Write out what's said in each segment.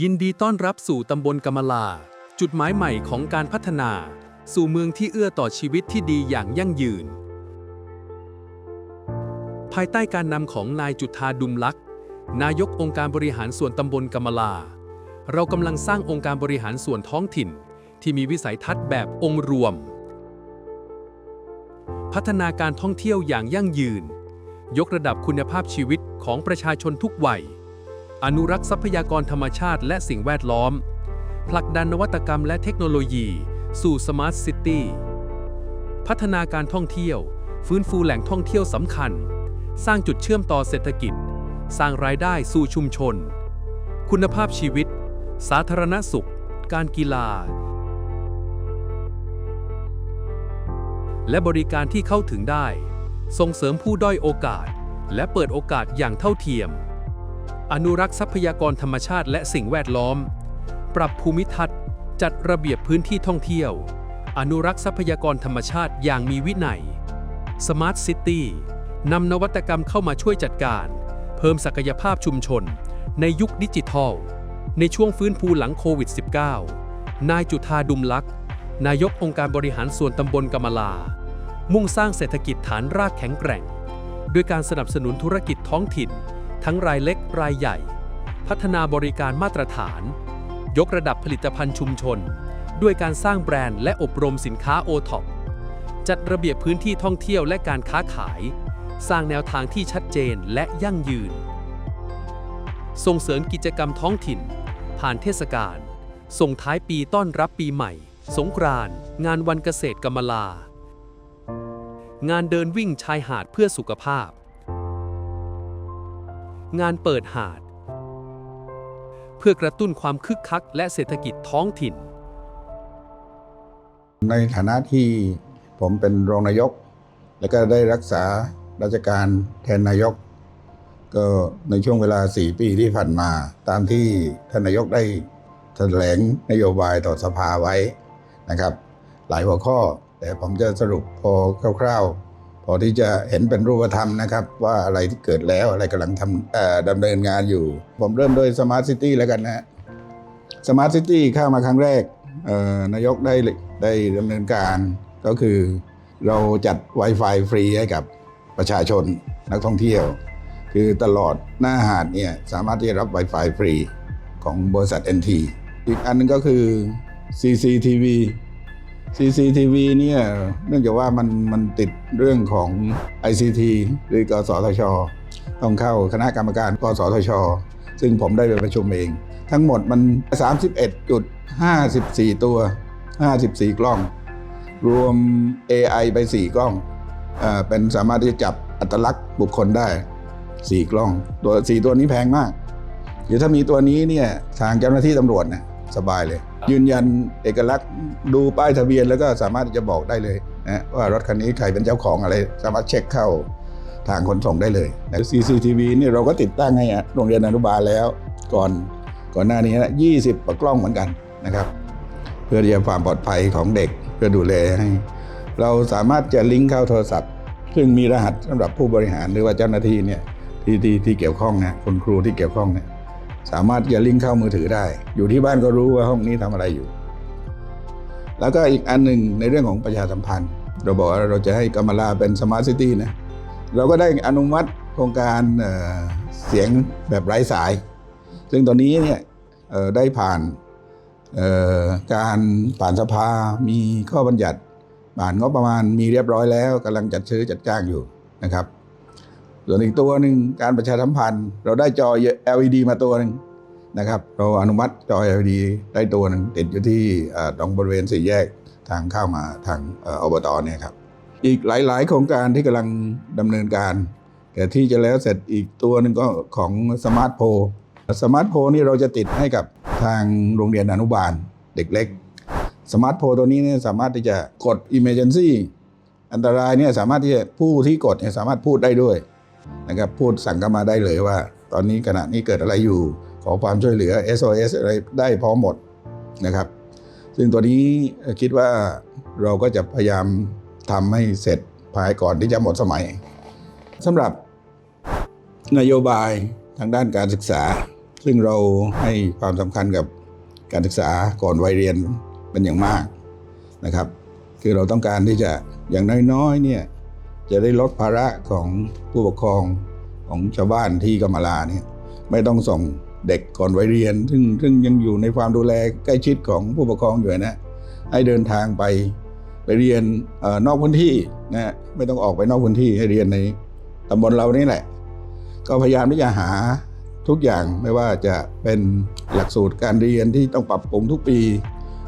ยินดีต้อนรับสู่ตำบลกำมลา จุดหมายใหม่ของการพัฒนา สู่เมืองที่เอื้อต่อชีวิตที่ดีอย่างยั่งยืน ภายใต้การนำของนายจุธาดุมลักษ์นายกองค์การบริหารส่วนตำบลกำมลา เรากำลังสร้างองค์การบริหารส่วนท้องถิ่น ที่มีวิสัยทัศน์แบบองค์รวม พัฒนาการท่องเที่ยวอย่างยั่งยืน ยกระดับคุณภาพชีวิตของประชาชนทุกวัย อนุรักษ์ทรัพยากรธรรมชาติและสิ่งแวดล้อม ผลักดันนวัตกรรมและเทคโนโลยี สู่สมาร์ทซิตี้พัฒนาการท่องเที่ยว ฟื้นฟูแหล่งท่องเที่ยวสำคัญ สร้างจุดเชื่อมต่อเศรษฐกิจ สร้างรายได้สู่ชุมชน คุณภาพชีวิต สาธารณสุข การกีฬา และบริการที่เข้าถึงได้ ส่งเสริมผู้ด้อยโอกาส และเปิดโอกาสอย่างเท่าเทียม อนุรักษ์ทรัพยากรธรรมชาติและสิ่งแวดล้อม ปรับภูมิทัศน์ จัดระเบียบพื้นที่ท่องเที่ยว อนุรักษ์ทรัพยากรธรรมชาติอย่างมีวินัย Smart City นำนวัตกรรมเข้ามาช่วยจัดการ เพิ่มศักยภาพชุมชน ในยุคดิจิทัล ในช่วงฟื้นฟูหลังโควิด -19 นายจุธาดุมลักษ์นายกองค์การบริหารส่วนตำบลกำมะลา มุ่งสร้างเศรษฐกิจฐานรากแข็งแกร่ง ด้วยการสนับสนุนธุรกิจท้องถิ่น ทั้งรายเล็กรายใหญ่ พัฒนาบริการมาตรฐาน ยกระดับผลิตภัณฑ์ชุมชน ด้วยการสร้างแบรนด์และอบรมสินค้าโอท็อปจัดระเบียบพื้นที่ท่องเที่ยวและการค้าขาย สร้างแนวทางที่ชัดเจนและยั่งยืน ส่งเสริมกิจกรรมท้องถิ่น ผ่านเทศกาลส่งท้ายปีต้อนรับปีใหม่ สงกรานต์งานวันเกษตรกำมลา งานเดินวิ่งชายหาดเพื่อสุขภาพ งานเปิดหาด เพื่อกระตุ้นความคึกคัก และเศรษฐกิจท้องถิ่น ในฐานะที่ผมเป็นรองนายก และก็ได้รักษาราชการแทนนายก ก็ในช่วงเวลา 4 ปีที่ผ่านมา ตามที่ท่านนายกได้แถลงนโยบายต่อสภาไว้นะครับ หลายหัวข้อ แต่ผมจะสรุปพอคร่าวๆ พอที่จะเห็นเป็นรูปธรรมนะครับ ว่าอะไรที่เกิดแล้วอะไรกำลังทำดำเนินงานอยู่ ผมเริ่มโดยสมาร์ทซิตี้แล้วกันนะฮะสมาร์ทซิตี้เข้ามาครั้งแรกนายกได้ได้ดำเนินการก็คือเราจัด Wi-Fi ฟรีให้กับประชาชนนักท่องเที่ยว คือตลอดหน้าหาดเนี่ยสามารถที่จะรับ Wi-Fi ฟรีของบริษัท NT อีกอันหนึงก็คือ CCTV CCTV เนี่ยเนื่องจากว่ามันมันติดเรื่องของ ICT หรือกสทช ต้องเข้าคณะกรรมการกสทช ซึ่งผมได้ไปประชุมเอง ทั้งหมดมัน 31.54 ตัว 54 กล้อง รวม AI ไป 4 กล้องเออเป็นสามารถที่จะจับอัตลักษณ์บุคคลได้ 4 กล้อง ตัว 4 ตัวนี้แพงมากเดี๋ยวถ้ามีตัวนี้เนี่ยทางเจ้าหน้าที่ตำรวจเนี่ย สบายเลย ยืนยันเอกลักษณ์ดูป้ายทะเบียนแล้วก็สามารถจะบอกได้เลยนะว่ารถคันนี้ใครเป็นเจ้าของอะไร สามารถเช็คเข้าทางขนส่งได้เลยแต่ CCTV นี่เราก็ติดตั้งให้อะโรงเรียนอนุบาลแล้วก่อนก่อนหน้านี้นะ20กล้องเหมือนกันนะครับ เพื่อที่จะความปลอดภัยของเด็กเพื่อดูแลให้เราสามารถจะลิงก์เข้าโทรศัพท์ ซึ่งมีรหัสสำหรับผู้บริหารหรือว่าเจ้าหน้าที่เนี่ยที่ที่ที่เกี่ยวข้องนะคุณครูที่เกี่ยวข้องเนี่ย สามารถจะลิงก์เข้ามือถือได้ อยู่ที่บ้านก็รู้ว่าห้องนี้ทำอะไรอยู่ แล้วก็อีกอันหนึ่งในเรื่องของประชาสัมพันธ์ เราบอกว่าเราจะให้กำมลาเป็นสมาร์ทซิตี้นะเราก็ได้อนุมัติโครงการเเสียงแบบไร้สาย ซึ่งตอนนี้เนี่ยได้ผ่านการผ่านสภา มีข้อบัญญัติผ่านงบประมาณมีเรียบร้อยแล้วกำลังจัดซื้อจัดจ้างอยู่นะครับ ส่วนอีกตัวหนึ่งการประชาสัมพันธ์ เราได้จอ LED มาตัวหนึ่งนะครับ เราอนุมัติจอ LED ได้ตัวหนึ่งติดอยู่ที่ตรงบริเวณสี่แยกทางเข้ามาทางอบตเนี่ยครับ อีกหลาย ๆ โครงการที่กำลังดำเนินการ แต่ที่จะแล้วเสร็จอีกตัวหนึ่งก็ของสมาร์ทโพสมาร์ทโพนี่เราจะติดให้กับทางโรงเรียนอนุบาลเด็กเล็กสมาร์ทโพตัวนี้เนี่ยสามารถที่จะกด Emergency อันตรายเนี่ยสามารถที่จะผู้ที่กดเนี่ยสามารถพูดได้ด้วย นะครับพูดสั่งเข้ามาได้เลยว่า ตอนนี้ขณะนี้เกิดอะไรอยู่ ขอความช่วยเหลือ SOS อะไรได้พร้อมหมดนะครับ ซึ่งตัวนี้คิดว่าเราก็จะพยายามทำให้เสร็จภายก่อนที่จะหมดสมัยสำหรับนโยบายทางด้านการศึกษา ซึ่งเราให้ความสำคัญกับการศึกษาก่อนวัยเรียนเป็นอย่างมากนะครับ คือเราต้องการที่จะอย่างน้อยๆเนี่ย จะได้ลดภาระของผู้ปกครองของชาวบ้านที่กำมะลาเนี่ยไม่ต้องส่งเด็กก่อนวัยเรียน ซึ่งซึ่งยังอยู่ในความดูแลใกล้ชิดของผู้ปกครองอยู่นะให้เดินทางไปไปเรียนอนอกพื้นที่นะไม่ต้องออกไปนอกพื้นที่ให้เรียนในตำบลเรานี่แหละ ก็พยายามที่จะหาทุกอย่างไม่ว่าจะเป็นหลักสูตรการเรียนที่ต้องปรับปรุงทุกปี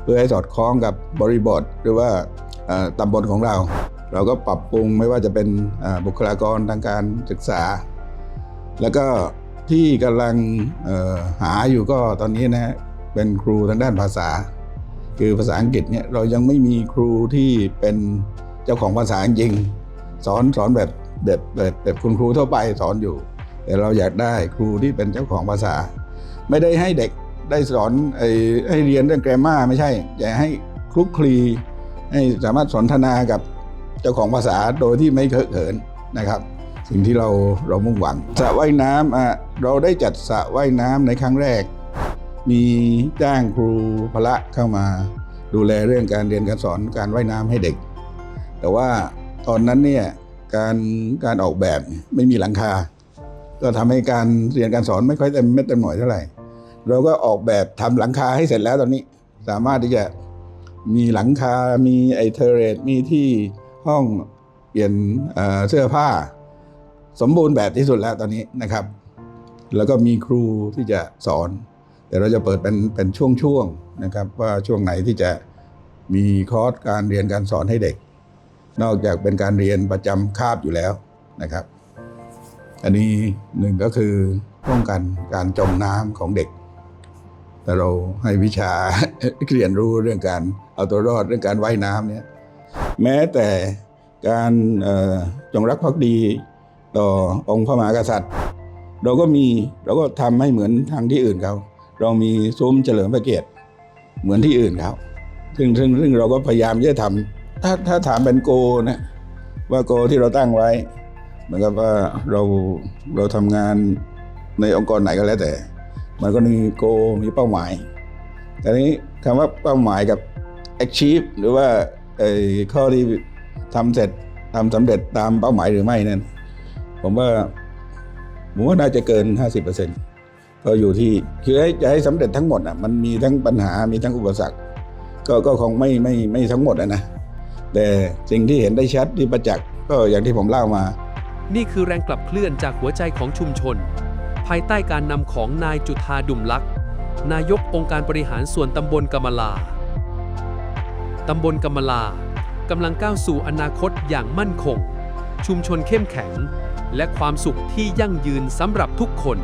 เพื่อให้สอดคล้องกับบริบทหรือว่าตำบลของเรา เราก็ปรับปรุงไม่ว่าจะเป็นบุคลากรทางการศึกษา แล้วก็ที่กำลังหาอยู่ก็ตอนนี้นะฮะเป็นครูทางด้านภาษา คือภาษาอังกฤษเนี่ยเรายังไม่มีครูที่เป็นเจ้าของภาษาจริง สอนสอนแบบแบบแบบแบบคุณครูทั่วไปสอนอยู่ แต่เราอยากได้ครูที่เป็นเจ้าของภาษา ไม่ได้ให้เด็กได้สอนไอ้ให้เรียนเรื่องแกรมมาไม่ใช่อยากให้คลุกคลีให้สามารถสนทนากับ จ้าของภาษาโดยที่ไม่เคอะเขินนะครับ สิ่งที่เราเรามุ่งหวังสระว่ายน้ำอะเราได้จัดสระว่ายน้ำในครั้งแรก มีจ้างครูพละเข้ามาดูแลเรื่องการเรียนการสอนการว่ายน้ำให้เด็ก แต่ว่าตอนนั้นเนี่ยการการออกแบบไม่มีหลังคา ก็ทำให้การเรียนการสอนไม่ค่อยเต็มเม็ดเต็มหน่วยเท่าไหร่ เราก็ออกแบบทำหลังคาให้เสร็จแล้วตอนนี้ สามารถที่จะมีหลังคา มีไอเทอร์เรตมีที่ ห้องเปลี่ยนเสื้อผ้า สมบูรณ์แบบที่สุดแล้วตอนนี้นะครับ แล้วก็มีครูที่จะสอน แต่เราจะเปิดเป็นเป็นช่วงๆนะครับว่าช่วงไหนที่จะมีคอร์สการเรียนการสอนให้เด็ก นอกจากเป็นการเรียนประจำคาบอยู่แล้วนะครับ อันนี้หนึ่งก็คือป้องกันการจมน้ำของเด็กแต่เราให้วิชาเรียนรู้เรื่องการเอาตัวรอดเรื่องการว่ายน้ำเนี่ย แม้แต่การจงรักภักดีต่อองค์พระมหากษัตริย์ เราก็มีเราก็ทำให้เหมือนทางที่อื่นเขา เรามีซุ้มเฉลิมพระเกียรติเหมือนที่อื่นเขาซึ่งซึ่งซึ่งเราก็พยายามที่จะทำถ้าถ้าถามเป็นโกนะว่าโกที่เราตั้งไว้ เหมือนกับว่าเราเราทำงานในองค์กรไหนก็แล้วแต่ มันก็มีโกมีเป้าหมายแต่นี้คำว่าเป้าหมายกับ achieve หรือว่า ข้อที่ทำเสร็จทำสำเร็จตามเป้าหมายหรือไม่นั่นผมว่าผมว่าน่าจะเกิน 50%ก็อยู่ที่คือให้จะให้สำเร็จทั้งหมดอะมันมีทั้งปัญหามีทั้งอุปสรรค ก็ก็คงไม่ไม่ไม่ทั้งหมดนะแต่สิ่งที่เห็นได้ชัดที่ประจักษ์ก็อย่างที่ผมเล่ามา นี่คือแรงกลับเคลื่อนจากหัวใจของชุมชน ภายใต้การนำของนายจุธาดุมลักษณ์นายกองค์การบริหารส่วนตำบลกำมลา ตำบลกำมะลากำลังก้าวสู่อนาคตอย่างมั่นคง ชุมชนเข้มแข็ง และความสุขที่ยั่งยืนสำหรับทุกคน